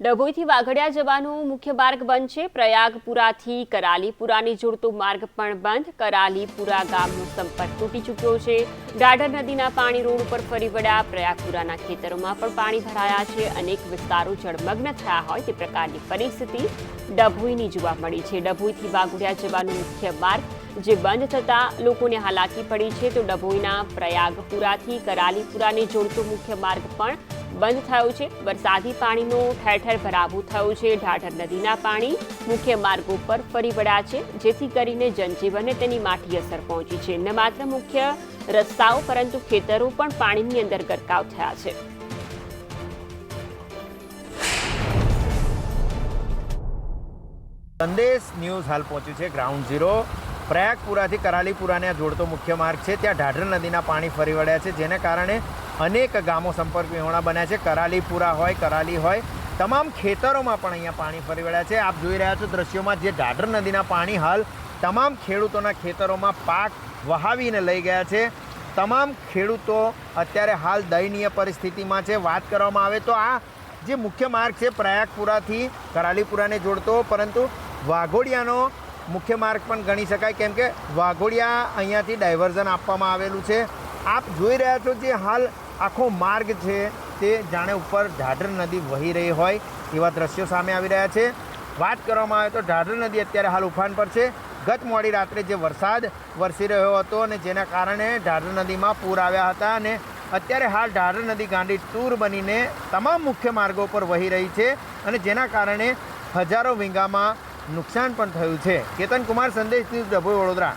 ડભોઈથી વાઘડિયા જવાનું મુખ્ય માર્ગ બંધ છે. પ્રયાગપુરાથી કરાલીપુરાને જોડતો માર્ગ પણ બંધ. કરાલીપુરા ગામનો સંપર્ક તૂટી ચૂક્યો છે. ડાઢર નદીના પાણી રોડ ઉપર ફરી વળ્યા. પ્રયાગપુરાના ખેતરોમાં પણ પાણી ભરાયા છે. અનેક વિસ્તારો જળમગ્ન થયા હોય તે પ્રકારની પરિસ્થિતિ ડભોઈની જોવા મળી છે. ડભોઈથી વાઘોડિયા જવાનો મુખ્ય માર્ગ જે બંધ થતાં લોકોને હાલાકી પડી છે, તો ડભોઈના પ્રયાગપુરાથી કરાલીપુરાને જોડતો મુખ્ય માર્ગ પણ બંધ થયો છે. વરસાદી પાણીનો ઠેર ઠેર ભરાવો થયો છે. ઢાઢર નદીના પાણી મુખ્ય માર્ગો પર ફરી વળ્યા છે, જેથી કરીને જનજીવનને તેની માઠી અસર પહોંચી છે. ન માત્ર મુખ્ય રસ્તાઓ, પરંતુ ખેતરો પણ પાણીની અંદર ગરકાવ થયા છે. સંદેશ ન્યૂઝ હાલ પહોંચ્યું છે, ગ્રાઉન્ડ ઝીરો. પ્રયાગપુરાથી કરાલીપુરાને જોડતો મુખ્ય માર્ગ છે. ત્યાં ઢાઢર નદીના પાણી ફરી વળ્યા છે, જેને કારણે અનેક ગામો સંપર્ક વિહોણા બન્યા છે. કરાલીપુરા હોય, કરાલી હોય, તમામ ખેતરોમાં પણ અહીંયા પાણી ફરી વળ્યા છે. આપ જોઈ રહ્યા છો દ્રશ્યોમાં જે ઢાઢર નદીના પાણી હાલ તમામ ખેડૂતોના ખેતરોમાં પાક વહાવીને લઈ ગયા છે. તમામ ખેડૂતો અત્યારે હાલ દયનીય પરિસ્થિતિમાં છે. વાત કરવામાં આવે તો આ જે મુખ્ય માર્ગ છે, પ્રયાગપુરાથી કરાલીપુરાને જોડતો, પરંતુ વાઘોડિયાનો મુખ્ય માર્ગ પણ ગણી શકાય. કેમ કે વાઘોડિયા અહીંયાથી ડાયવર્ઝન આપવામાં આવેલું છે. આપ જોઈ રહ્યા છો જે હાલ આખો માર્ગ છે તે જાણે ઉપર ઢાઢર નદી વહી રહી હોય એવા દ્રશ્યો સામે આવી રહ્યા છે. વાત કરવામાં આવે તો ઢાઢર નદી અત્યારે હાલ ઉફાન પર છે. ગત મોડી રાત્રે જે વરસાદ વરસી રહ્યો હતો અને જેના કારણે ઢાઢર નદીમાં પૂર આવ્યા હતા અને અત્યારે હાલ ઢાઢર નદી ગાંડી ટૂર બનીને તમામ મુખ્ય માર્ગો પર વહી રહી છે અને જેના કારણે હજારો વીંગામાં નુકસાન પણ થયું છે. કેતન કુમાર સંદેશ ન્યૂઝ ડભોઈ વડોદરા.